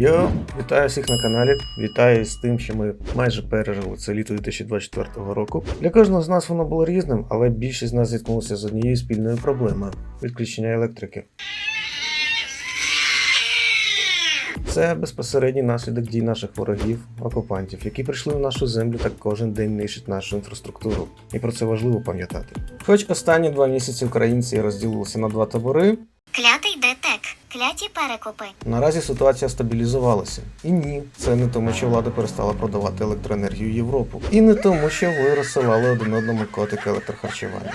Йо, вітаю всіх на каналі. Вітаю з тим, що ми майже пережили це літо 2024 року. Для кожного з нас воно було різним, але більшість з нас зіткнулася з однією спільною проблемою відключення електрики. Це безпосередній наслідок дій наших ворогів, окупантів, які прийшли в нашу землю та кожен день нищать нашу інфраструктуру. І про це важливо пам'ятати. Хоч останні два місяці українці розділилися на два табори, Клятий детек, кляті перекупи. Наразі ситуація стабілізувалася. І ні, це не тому, що влада перестала продавати електроенергію Європу. І не тому, що ви розсилали один одному котики електрохарчування.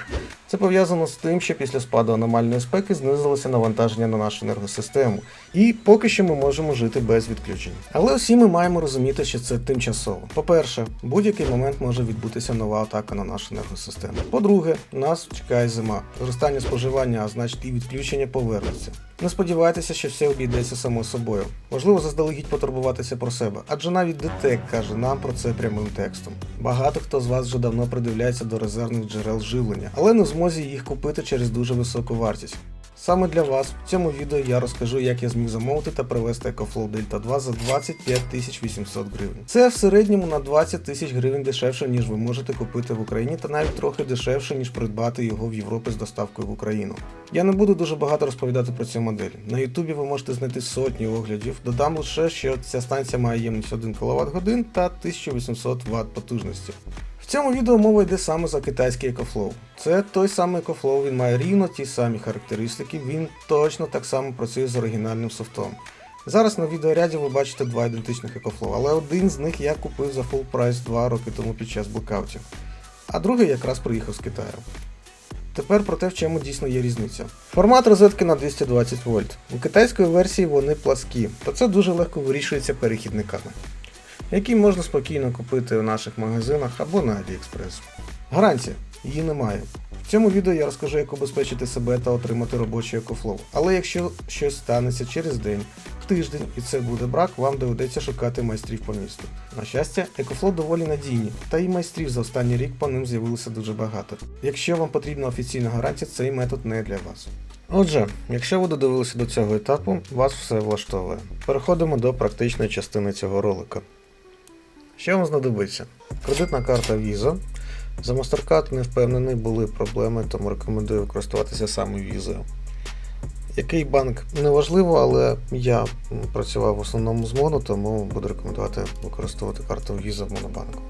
Це пов'язано з тим, що після спаду аномальної спеки знизилося навантаження на нашу енергосистему, і поки що ми можемо жити без відключень. Але усі ми маємо розуміти, що це тимчасово. По-перше, в будь-який момент може відбутися нова атака на нашу енергосистему. По-друге, нас чекає зима. Зростання споживання, а значить і відключення повернуться. Не сподівайтеся, що все обійдеться само собою. Важливо заздалегідь потурбуватися про себе, адже навіть ДТЕК каже нам про це прямим текстом. Багато хто з вас вже давно придивляється до резервних джерел живлення, але не в змозі їх купити через дуже високу вартість. Саме для вас в цьому відео я розкажу, як я зміг замовити та привезти EcoFlow Delta 2 за 25 800 гривень. Це в середньому на 20 тисяч гривень дешевше, ніж ви можете купити в Україні, та навіть трохи дешевше, ніж придбати його в Європі з доставкою в Україну. Я не буду дуже багато розповідати про цю модель. На Ютубі ви можете знайти сотні оглядів. Додам лише, що ця станція має ємність 1 кВт годин та 1800 Вт потужності. В цьому відео мова йде саме за китайський EcoFlow. Це той самий EcoFlow, він має рівно ті самі характеристики, він точно так само працює з оригінальним софтом. Зараз на відеоряді ви бачите два ідентичних EcoFlow, але один з них я купив за full прайс 2 роки тому під час блокаутів, а другий якраз приїхав з Китаю. Тепер про те, в чому дійсно є різниця. Формат розетки на 220 вольт. У китайської версії вони пласкі, та це дуже легко вирішується перехідниками які можна спокійно купити в наших магазинах або на AliExpress. Гарантія її немає. В цьому відео я розкажу, як убезпечити себе та отримати робочий екофлоу. Але якщо щось станеться через день, в тиждень і це буде брак, вам доведеться шукати майстрів по місту. На щастя, екофлоу доволі надійні, та і майстрів за останній рік по ним з'явилося дуже багато. Якщо вам потрібна офіційна гарантія, цей метод не для вас. Отже, якщо ви додивилися до цього етапу, вас все влаштовує. Переходимо до практичної частини цього ролика. Що вам знадобиться? Кредитна карта Visa. За MasterCard не впевнений, були проблеми, тому рекомендую користуватися саме Visa. Який банк неважливо, але я працював в основному з Моно, тому буду рекомендувати використовувати карту Visa в Монобанку.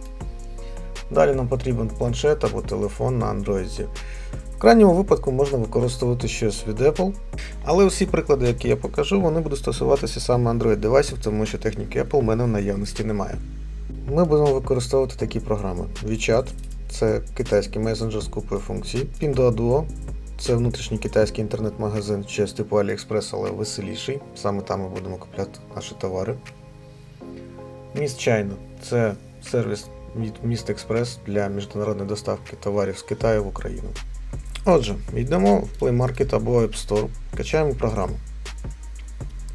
Далі нам потрібен планшет або телефон на Android. В крайньому випадку можна використовувати щось від Apple, але усі приклади, які я покажу, вони будуть стосуватися саме Android девайсів, тому що техніки Apple в мене в наявності немає. Ми будемо використовувати такі програми. WeChat це китайський месенджер з купою функцій. Pinduoduo це внутрішній китайський інтернет-магазин, щось типу AliExpress, але веселіший. Саме там ми будемо купляти наші товари. Miss China це сервіс від Mist Express для міжнародної доставки товарів з Китаю в Україну. Отже, йдемо в Play Market або App Store, качаємо програму.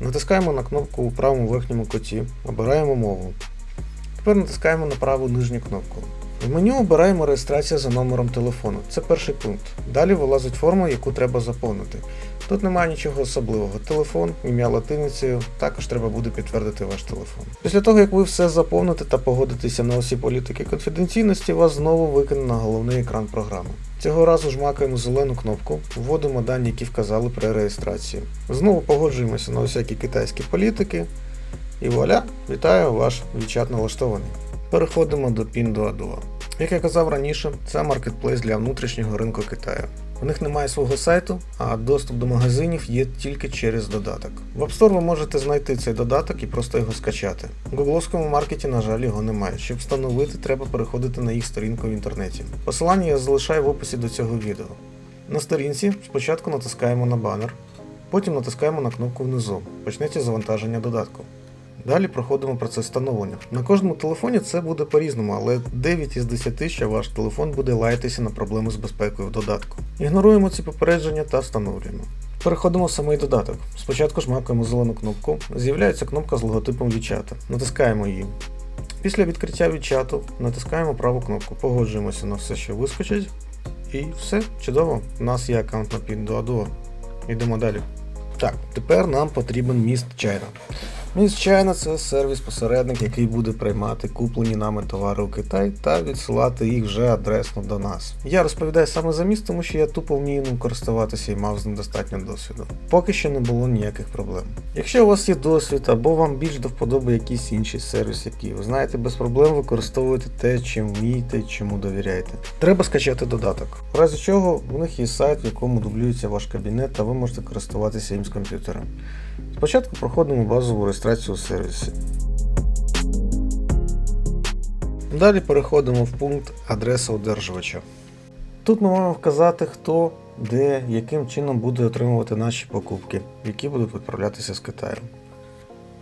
Натискаємо на кнопку у правому верхньому куті, обираємо мову. Тепер натискаємо на праву нижню кнопку. В меню обираємо реєстрація за номером телефону. Це перший пункт. Далі вилазить форма, яку треба заповнити. Тут немає нічого особливого. Телефон, ім'я латиницею, також треба буде підтвердити ваш телефон. Після того, як ви все заповните та погодитеся на усі політики конфіденційності, вас знову викине на головний екран програми. Цього разу жмакаємо зелену кнопку, вводимо дані, які вказали при реєстрації. Знову погоджуємося на усякі китайські політики. І вуаля, вітаю, ваш WeChat налаштований. Переходимо до Pinduoduo. Як я казав раніше, це маркетплейс для внутрішнього ринку Китаю. У них немає свого сайту, а доступ до магазинів є тільки через додаток. В App Store ви можете знайти цей додаток і просто його скачати. В гугловському маркеті, на жаль, його немає. Щоб встановити, треба переходити на їх сторінку в інтернеті. Посилання я залишаю в описі до цього відео. На сторінці спочатку натискаємо на банер, потім натискаємо на кнопку внизу. Почнеться завантаження додатку. Далі проходимо процес встановлення. На кожному телефоні це буде по-різному, але 9 із 10, що ваш телефон буде лаятися на проблеми з безпекою в додатку. Ігноруємо ці попередження та встановлюємо. Переходимо в самий додаток. Спочатку жмакаємо зелену кнопку, з'являється кнопка з логотипом WeChat. Натискаємо її. Після відкриття WeChat натискаємо праву кнопку, погоджуємося на все, що вискочить. І все, чудово. У нас є аккаунт на Pinduoduo. Йдемо далі. Так, тепер нам потрібен міст China. Звичайно, це сервіс-посередник, який буде приймати куплені нами товари у Китай та відсилати їх вже адресно до нас. Я розповідаю саме за міст, тому що я тупо вмію ним користуватися і мав з ним достатньо досвіду. Поки що не було ніяких проблем. Якщо у вас є досвід або вам більш до вподоби якийсь інший сервіс, який ви знаєте, без проблем використовуйте те, чим вмієте, чому довіряєте. Треба скачати додаток. В разі чого у них є сайт, в якому дублюється ваш кабінет, та ви можете користуватися їм з комп'ютера. Спочатку проходимо базову реєстрацію у сервісі. Далі переходимо в пункт адреса одержувача. Тут ми маємо вказати, хто, де, яким чином буде отримувати наші покупки, які будуть відправлятися з Китаю.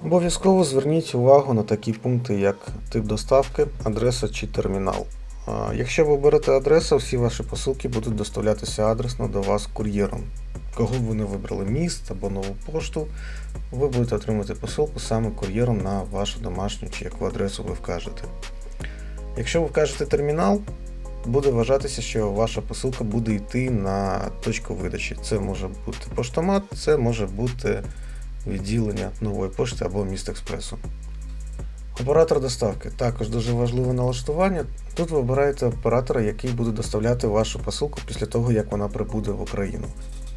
Обов'язково зверніть увагу на такі пункти, як тип доставки, адреса чи термінал. Якщо ви оберете адресу, всі ваші посилки будуть доставлятися адресно до вас кур'єром. Кого б ви не вибрали міст або нову пошту, ви будете отримувати посилку саме кур'єром на вашу домашню чи яку адресу ви вкажете. Якщо ви вкажете термінал, буде вважатися, що ваша посилка буде йти на точку видачі. Це може бути поштомат, це може бути відділення нової пошти або міст експресу. Оператор доставки також дуже важливе налаштування. Тут ви обираєте оператора, який буде доставляти вашу посилку після того, як вона прибуде в Україну.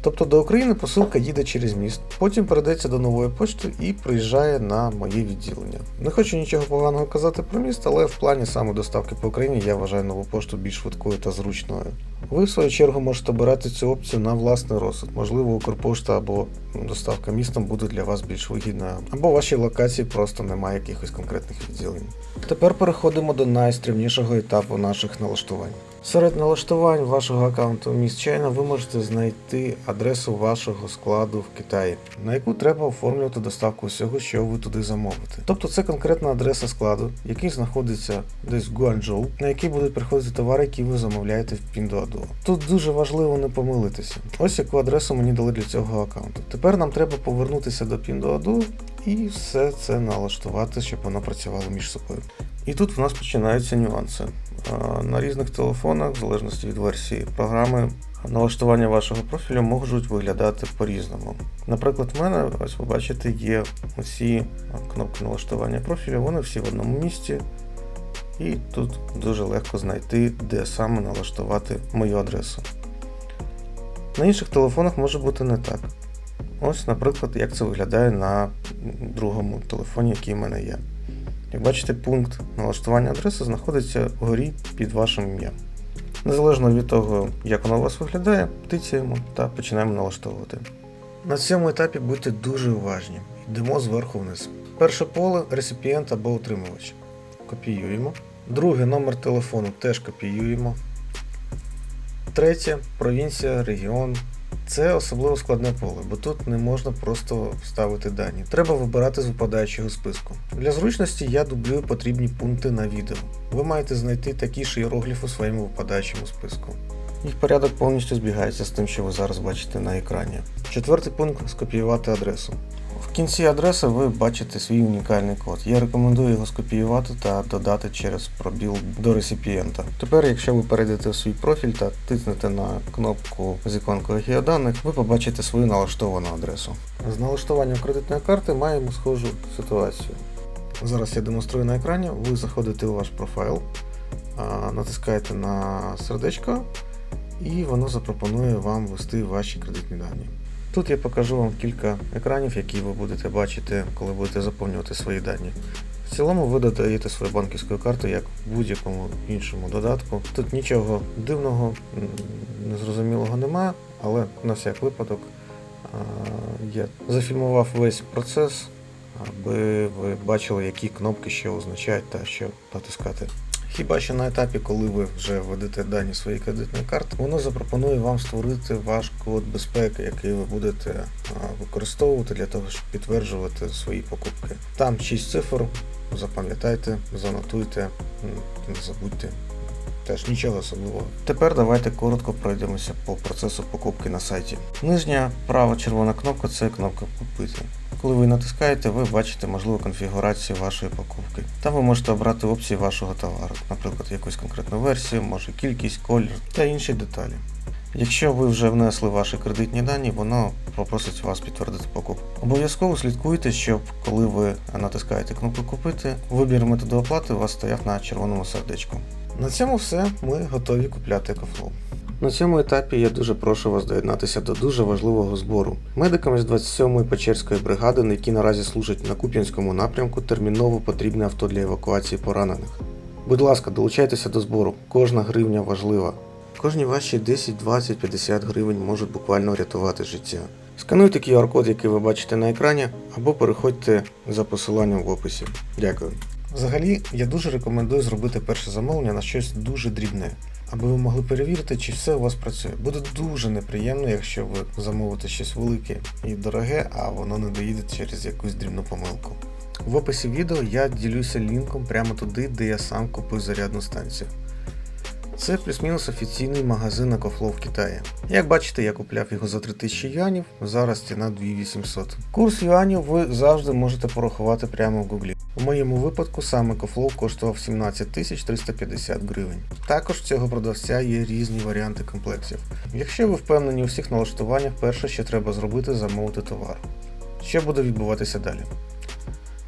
Тобто до України посилка їде через міст, потім передається до нової пошти і приїжджає на моє відділення. Не хочу нічого поганого казати про міст, але в плані саме доставки по Україні я вважаю нову пошту більш швидкою та зручною. Ви, в свою чергу, можете обирати цю опцію на власний розсуд. Можливо, Укрпошта або доставка містом буде для вас більш вигідною, або в вашій локації просто немає якихось конкретних відділень. Тепер переходимо до найстрімнішого етапу наших налаштувань. Серед налаштувань вашого аккаунту Міст China ви можете знайти адресу вашого складу в Китаї, на яку треба оформлювати доставку всього, що ви туди замовите. Тобто це конкретна адреса складу, який знаходиться десь в Гуанчжоу, на який будуть приходити товари, які ви замовляєте в Pinduoduo. Тут дуже важливо не помилитися. Ось яку адресу мені дали для цього аккаунту. Тепер нам треба повернутися до Pinduoduo і все це налаштувати, щоб воно працювало між собою. І тут в нас починаються нюанси. На різних телефонах, в залежності від версії програми, налаштування вашого профілю можуть виглядати по-різному. Наприклад, в мене, ось ви бачите, є усі кнопки налаштування профілю, вони всі в одному місці. І тут дуже легко знайти, де саме налаштувати мою адресу. На інших телефонах може бути не так. Ось, наприклад, як це виглядає на другому телефоні, який в мене є. Як бачите, пункт налаштування адреси знаходиться вгорі під вашим ім'ям. Незалежно від того, як воно у вас виглядає, тицяємо та починаємо налаштовувати. На цьому етапі будьте дуже уважні. Йдемо зверху вниз. Перше поле реципієнт або отримувач. Копіюємо. Друге номер телефону теж копіюємо. Третє провінція, регіон. Це особливо складне поле, бо тут не можна просто вставити дані. Треба вибирати з випадаючого списку. Для зручності я дублюю потрібні пункти на відео. Ви маєте знайти такі ж іерогліфи у своєму випадаючому списку. Їх порядок повністю збігається з тим, що ви зараз бачите на екрані. Четвертий пункт скопіювати адресу. В кінці адреси ви бачите свій унікальний код. Я рекомендую його скопіювати та додати через пробіл до реципієнта. Тепер, якщо ви перейдете в свій профіль та тиснете на кнопку з іконкою геоданих, ви побачите свою налаштовану адресу. З налаштуванням кредитної карти маємо схожу ситуацію. Зараз я демонструю на екрані, ви заходите у ваш профайл, натискаєте на сердечко, і воно запропонує вам ввести ваші кредитні дані. Тут я покажу вам кілька екранів, які ви будете бачити, коли будете заповнювати свої дані. В цілому ви додаєте свою банківську карту як в будь-якому іншому додатку. Тут нічого дивного, незрозумілого нема, але на всяк випадок я зафільмував весь процес, аби ви бачили, які кнопки що означають та що натискати. Хіба що на етапі, коли ви вже введете дані своєї кредитної карти, воно запропонує вам створити ваш код безпеки, який ви будете використовувати для того, щоб підтверджувати свої покупки. Там 6 цифр, запам'ятайте, занотуйте, не забудьте. Теж нічого особливого. Тепер давайте коротко пройдемося по процесу покупки на сайті. Нижня права червона кнопка це кнопка Купити. Коли ви натискаєте, ви бачите можливу конфігурацію вашої покупки. Там ви можете обрати опції вашого товару, наприклад, якусь конкретну версію, може кількість, колір та інші деталі. Якщо ви вже внесли ваші кредитні дані, воно попросить вас підтвердити покупку. Обов'язково слідкуйте, щоб коли ви натискаєте кнопку Купити, вибір методу оплати у вас стояв на червоному сердечку. На цьому все. Ми готові купляти EcoFlow. На цьому етапі я дуже прошу вас доєднатися до дуже важливого збору. Медикам з 27-ї Печерської бригади, які наразі служать на Куп'янському напрямку, терміново потрібне авто для евакуації поранених. Будь ласка, долучайтеся до збору. Кожна гривня важлива. Кожні ваші 10, 20, 50 гривень можуть буквально рятувати життя. Скануйте QR-код, який ви бачите на екрані, або переходьте за посиланням в описі. Дякую. Взагалі, я дуже рекомендую зробити перше замовлення на щось дуже дрібне, аби ви могли перевірити, чи все у вас працює. Буде дуже неприємно, якщо ви замовите щось велике і дороге, а воно не доїде через якусь дрібну помилку. В описі відео я ділюся лінком прямо туди, де я сам купив зарядну станцію. Це плюс-мінус офіційний магазин EcoFlow в Китаї. Як бачите, я купляв його за 3000 юанів, зараз ціна 2800. Курс юанів ви завжди можете порахувати прямо в Гуглі. У моєму випадку саме EcoFlow коштував 17 350 гривень. Також в цього продавця є різні варіанти комплексів. Якщо ви впевнені у всіх налаштуваннях, перше, що треба зробити, замовити товар. Що буде відбуватися далі?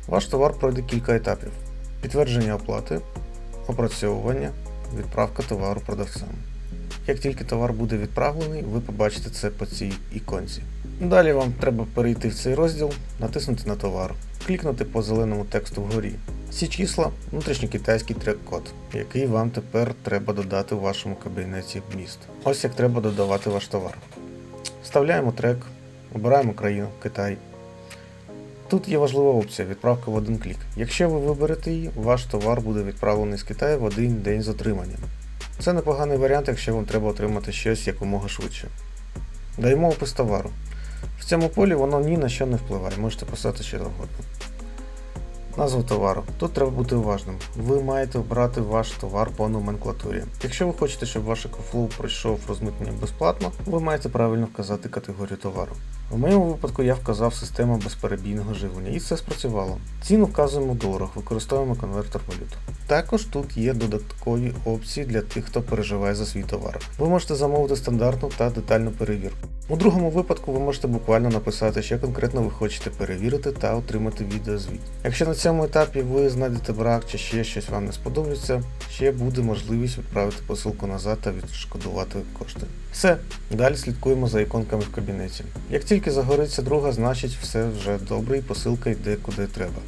Ваш товар пройде кілька етапів: підтвердження оплати, опрацьовування, відправка товару продавцям. Як тільки товар буде відправлений, ви побачите це по цій іконці. Далі вам треба перейти в цей розділ, натиснути на товар, клікнути по зеленому тексту вгорі. Ці числа внутрішньокитайський трек-код, який вам тепер треба додати у вашому кабінеті міст. Ось як треба додавати ваш товар. Вставляємо трек, обираємо країну Китай. Тут є важлива опція відправка в один клік. Якщо ви виберете її, ваш товар буде відправлений з Китаю в один день з отриманням. Це непоганий варіант, якщо вам треба отримати щось якомога швидше. Даємо опис товару. В цьому полі воно ні на що не впливає, можете писати що завгодно. Назву товару. Тут треба бути уважним. Ви маєте обрати ваш товар по номенклатурі. Якщо ви хочете, щоб ваш EcoFlow пройшов розмитнення безплатно, ви маєте правильно вказати категорію товару. В моєму випадку я вказав систему безперебійного живлення і це спрацювало. Ціну вказуємо доларах, використовуємо конвертер валют. Також тут є додаткові опції для тих, хто переживає за свій товар. Ви можете замовити стандартну та детальну перевірку. У другому випадку ви можете буквально написати, що конкретно ви хочете перевірити та отримати відеозвіт. Якщо на цьому етапі ви знайдете брак чи ще щось вам не сподобається, ще буде можливість відправити посилку назад та відшкодувати кошти. Все, далі слідкуємо за іконками в кабінеті. Як тільки загориться друга, значить все вже добре і посилка йде куди треба.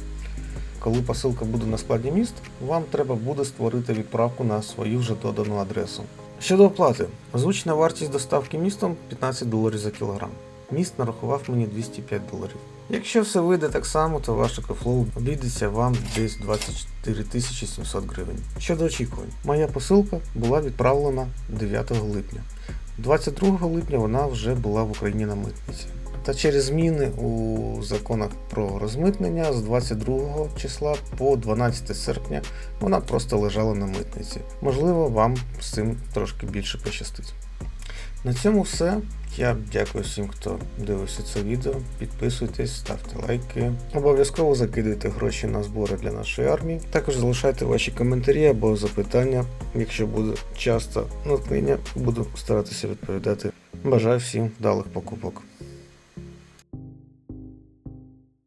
Коли посилка буде на складі міст, вам треба буде створити відправку на свою вже додану адресу. Щодо оплати, озвучена вартість доставки містом 15 доларів за кілограм. Міст нарахував мені 205 доларів. Якщо все вийде так само, то ваш EcoFlow обійдеться вам десь 24 700 гривень. Щодо очікувань, моя посилка була відправлена 9 липня. 22 липня вона вже була в Україні на митниці. Та через зміни у законах про розмитнення з 22 числа по 12 серпня вона просто лежала на митниці. Можливо, вам з цим трошки більше пощастить. На цьому все. Я дякую всім, хто дивився це відео. Підписуйтесь, ставте лайки. Обов'язково закидуйте гроші на збори для нашої армії. Також залишайте ваші коментарі або запитання. Якщо буде часто натхнення, буду старатися відповідати. Бажаю всім вдалих покупок.